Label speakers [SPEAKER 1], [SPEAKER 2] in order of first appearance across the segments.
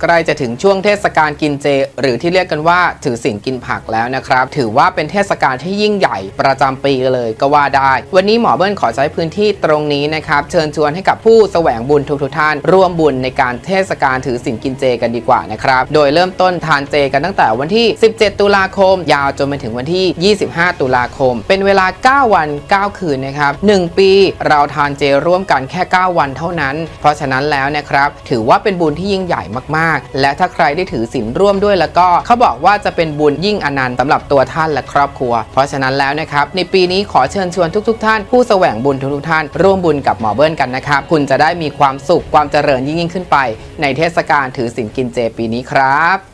[SPEAKER 1] ใกล้จะถึงช่วงเทศกาลกินเจ หรือที่เรียกกันว่าถือศีลกินผักแล้วนะครับ ถือว่าเป็นเทศกาลที่ยิ่งใหญ่ประจำปีเลยก็ว่าได้ วันนี้หมอเบิ้ลขอใช้พื้นที่ตรงนี้นะครับ เชิญชวนให้กับผู้แสวงบุญทุกๆท่าน ร่วมบุญในการเทศกาลถือศีลกินเจกันดีกว่านะครับ โดยเริ่มต้นทานเจกันตั้งแต่วันที่ 17 ตุลาคม ยาวจนไปถึงวันที่ 25 ตุลาคม เป็นเวลา 9 วัน 9 คืนนะครับ 1 ปีเราทานเจร่วมกันแค่ 9 วันเท่านั้น เพราะฉะนั้นแล้วนะครับถือว่าเป็นบุญที่ยิ่งใหญ่มากๆและถ้าใครได้ถือศีลร่วมด้วยแล้วก็เขาบอกว่าจะเป็นบุญยิ่งอนันต์สำหรับตัวท่านและครอบครัว เพราะฉะนั้นแล้วนะครับในปีนี้ขอเชิญชวนทุกๆท่าน ผู้แสวงบุญทุกๆท่าน ร่วมบุญกับหมอเบิ้ลกันนะครับคุณจะได้มีความสุขความเจริญยิ่งขึ้นไป ในเทศกาลถือศีลกินเจปีนี้ครับ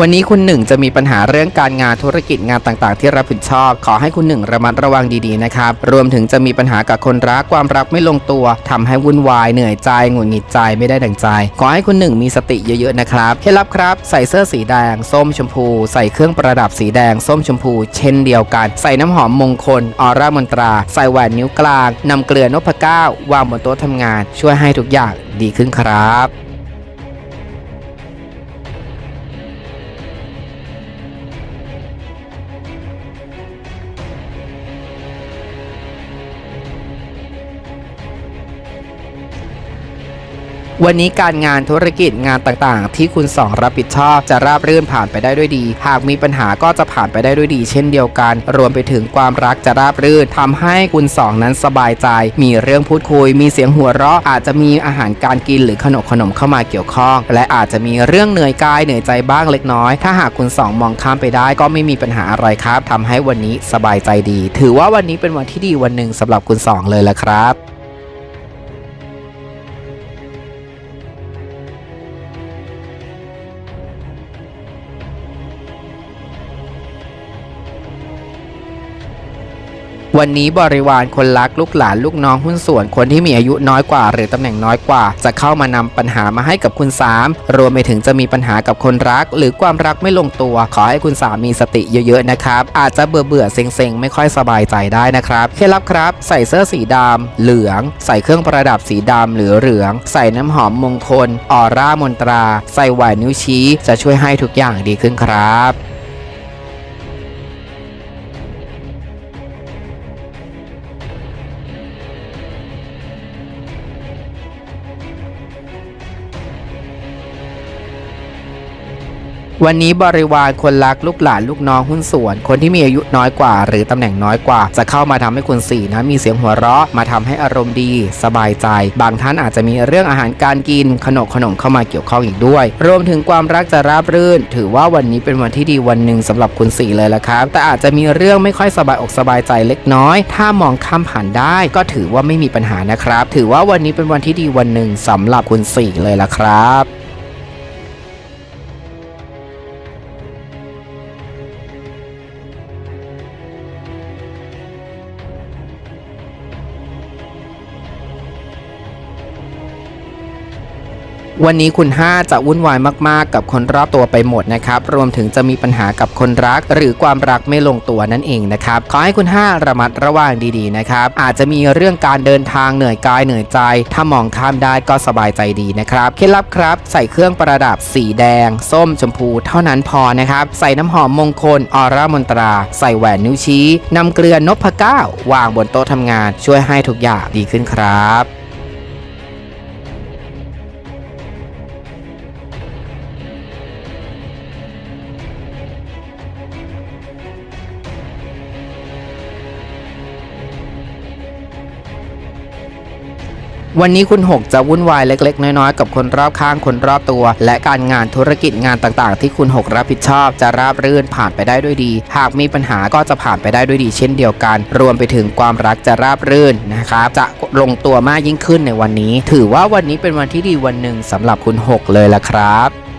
[SPEAKER 1] วันนี้คุณหนึ่งจะมีปัญหาเรื่องการงานธุรกิจงานต่างๆ ที่รับผิดชอบ ขอให้คุณหนึ่งระมัดระวังดีๆนะครับ รวมถึงจะมีปัญหากับคนรักความรักไม่ลงตัวทำให้วุ่นวายเหนื่อยใจหงุดหงิดใจไม่ได้ดังใจ ขอให้คุณหนึ่งมีสติเยอะๆนะครับเคล็ดลับครับ ใส่เสื้อสีแดง ส้มชมพู ใส่เครื่องประดับสีแดง ส้มชมพู เช่นเดียวกัน ใส่น้ำหอมมงคลออร่ามนตรา ใส่แหวนนิ้วกลางนำเกลือนพเก้าวางบนโต๊ะทำงาน ช่วยให้ทุกอย่างดีขึ้นครับ วันนี้การงานธุรกิจงานต่างๆ ที่คุณสองรับผิดชอบจะราบรื่นผ่านไปได้ด้วยดี หากมีปัญหาก็จะผ่านไปได้ด้วยดี เช่นเดียวกัน รวมไปถึงความรักจะราบรื่นทำให้คุณสองนั้นสบายใจ มีเรื่องพูดคุย มีเสียงหัวเราะ อาจจะมีอาหารการกินหรือขนมขนมเข้ามาเกี่ยวข้อง และอาจจะมีเรื่องเหนื่อยกายเหนื่อยใจบ้างเล็กน้อย ถ้าหากคุณสองมองข้ามไปได้ก็ไม่มีปัญหาอะไรครับทำให้วันนี้สบายใจดี ถือว่าวันนี้เป็นวันที่ดีวันหนึ่งสำหรับคุณสองเลยละครับ วันนี้บริวารคนรักลูกหลานลูกน้องหุ้นส่วนคนที่มีอายุน้อยกว่า หรือตำแหน่งน้อยกว่า จะเข้ามานำปัญหามาให้กับคุณสามรวมไปถึงจะมีปัญหากับคนรัก หรือความรักไม่ลงตัว ขอให้คุณสามมีสติเยอะๆนะครับ อาจจะเบื่อเบื่อเซ็งๆ ไม่ค่อยสบายใจได้นะครับเคล็ดลับครับ ใส่เสื้อสีดำเหลือง ใส่เครื่องประดับสีดำหรือเหลือง ใส่น้ำหอมมงคลออร่ามนตรา ใส่หวนนิ้วชี้ จะช่วยให้ทุกอย่างดีขึ้นครับ วันนี้บริวารคนรักลูกหลานลูกน้องหุ้นส่วน คนที่มีอายุน้อยกว่า หรือตำแหน่งน้อยกว่า จะเข้ามาทำให้คุณสี่นะมีเสียงหัวเราะมาทำให้อารมณ์ดี สบายใจ บางท่านอาจจะมีเรื่องอาหารการกินขนมขนมเข้ามาเกี่ยวข้องอีกด้วย รวมถึงความรักจะราบรื่น ถือว่าวันนี้เป็นวันที่ดีวันหนึ่งสำหรับคุณสี่เลยละครับ แต่อาจจะมีเรื่องไม่ค่อยสบายอกสบายใจเล็กน้อย ถ้ามองข้ามผ่านได้ก็ถือว่าไม่มีปัญหานะครับ ถือว่าวันนี้เป็นวันที่ดีวันหนึ่งสำหรับคุณสี่เลยละครับ วันนี้คุณ 5 จะวุ่นวายมากๆ กับคนรอบตัวไปหมดนะครับ รวมถึงจะมีปัญหากับคนรัก หรือความรักไม่ลงตัวนั่นเองนะครับ ขอให้คุณ 5 ระมัดระวังดีๆนะครับ อาจจะมีเรื่องการเดินทางเหนื่อยกายเหนื่อยใจ ถ้ามองข้ามได้ก็สบายใจดีนะครับ เคล็ดลับครับ ใส่เครื่องประดับสีแดง ส้มชมพู เท่านั้นพอนะครับ ใส่น้ำหอมมงคล ออร่ามนตรา ใส่แหวนนิ้วชี้นำเกลือนพเก้าวางบนโต๊ะทำงาน ช่วยให้ทุกอย่างดีขึ้นครับ วันนี้คุณ6จะวุ่นวายเล็ก ๆ น้อยๆ กับคนรอบข้างคนรอบตัว และการงานธุรกิจงานต่างๆ ที่คุณ6รับผิดชอบ จะราบรื่นผ่านไปได้ด้วยดี หากมีปัญหาก็จะผ่านไปได้ด้วยดี เช่นเดียวกัน รวมไปถึงความรักจะราบรื่นนะครับจะลงตัวมากยิ่งขึ้นในวันนี้ ถือว่าวันนี้เป็นวันที่ดีวันหนึ่งสำหรับคุณ6เลยละครับ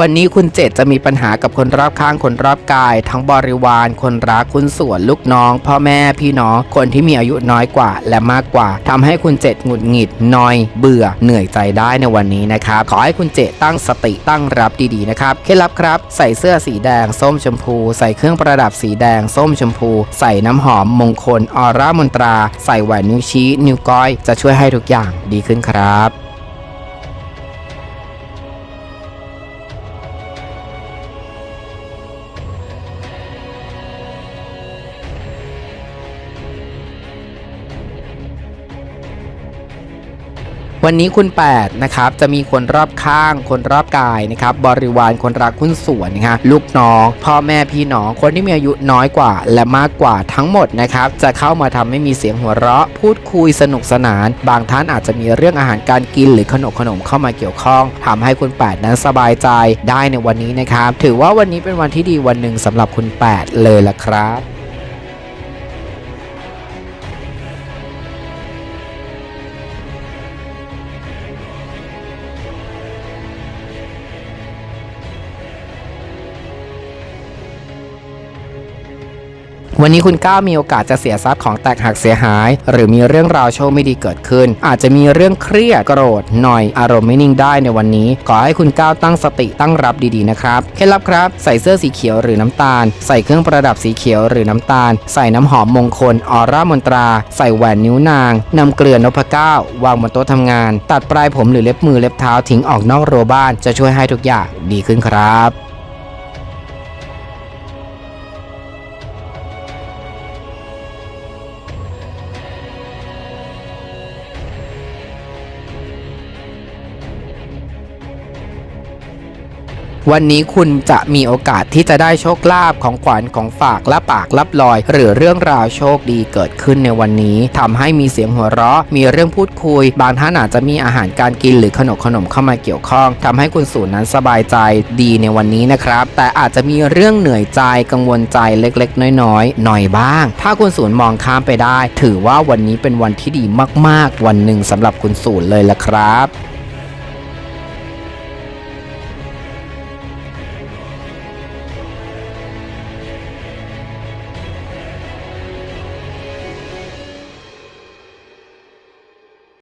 [SPEAKER 1] วันนี้คุณเจตจะมีปัญหากับคนรอบข้างคนรอบกาย ทั้งบริวาร คนรักคุณส่วนลูกน้อง พ่อแม่พี่น้องคนที่มีอายุน้อยกว่าและมากกว่าทำให้คุณเจตหงุดหงิดนอย เบื่อเหนื่อยใจได้ในวันนี้นะครับขอให้คุณเจตตั้งสติตั้งรับดีๆนะครับเคล็ดลับครับ ใส่เสื้อสีแดง ส้มชมพู ใส่เครื่องประดับสีแดง ส้มชมพู ใส่น้ำหอมมงคลออร่ามนตรา ใส่แหวนนิ้วชี้นิ้วก้อยจะช่วยให้ทุกอย่างดีขึ้นครับ วันนี้คุณ8นะครับจะมีคนรอบข้าง คนรอบกายนะครับบริวารคนรักคุณส่วนนะฮะลูกน้อง พ่อแม่พี่น้องคนที่มีอายุน้อยกว่า และมากกว่าทั้งหมดนะครับจะเข้ามาทำให้มีเสียงหัวเราะ พูดคุยสนุกสนาน บางท่านอาจจะมีเรื่องอาหารการกินหรือขนมขนมเข้ามาเกี่ยวข้องทำให้คุณ 8 นั้นสบายใจได้ในวันนี้นะครับ ถือว่าวันนี้เป็นวันที่ดีวันหนึ่งสำหรับคุณ 8 เลยละครับ วันนี้คุณก้าวมีโอกาสจะเสียทรัพย์ของแตกหักเสียหาย หรือมีเรื่องราวโชคไม่ดีเกิดขึ้น อาจจะมีเรื่องเครียดโกรธหน่อยอารมณ์ไม่นิ่งได้ในวันนี้ ขอให้คุณก้าวตั้งสติตั้งรับดีๆนะครับเคล็ดลับครับใส่เสื้อสีเขียวหรือน้ำตาล ใส่เครื่องประดับสีเขียวหรือน้ำตาล ใส่น้ำหอมมงคลออร่ามนตรา ใส่แหวนนิ้วนางนำเกลือนพก้าวางบนโต๊ะทำงาน ตัดปลายผมหรือเล็บมือเล็บเท้าทิ้งออกนอกรั้วบ้านจะช่วยให้ทุกอย่างดีขึ้นครับ วันนี้คุณจะมีโอกาสที่จะได้โชคลาภของขวัญของฝากและปากรับลอย หรือเรื่องราวโชคดีเกิดขึ้นในวันนี้ทำให้มีเสียงหัวเราะ มีเรื่องพูดคุย บางท่านอาจจะมีอาหารการกินหรือขนมขนมเข้ามาเกี่ยวข้องทำให้คุณสูนนั้นสบายใจดีในวันนี้นะครับ แต่อาจจะมีเรื่องเหนื่อยใจกังวลใจเล็กๆ น้อยๆ หน่อยบ้าง ถ้าคุณสูนมองข้ามไปได้ ถือว่าวันนี้เป็นวันที่ดีมาก ๆ วันหนึ่งสำหรับคุณสูนเลยละครับ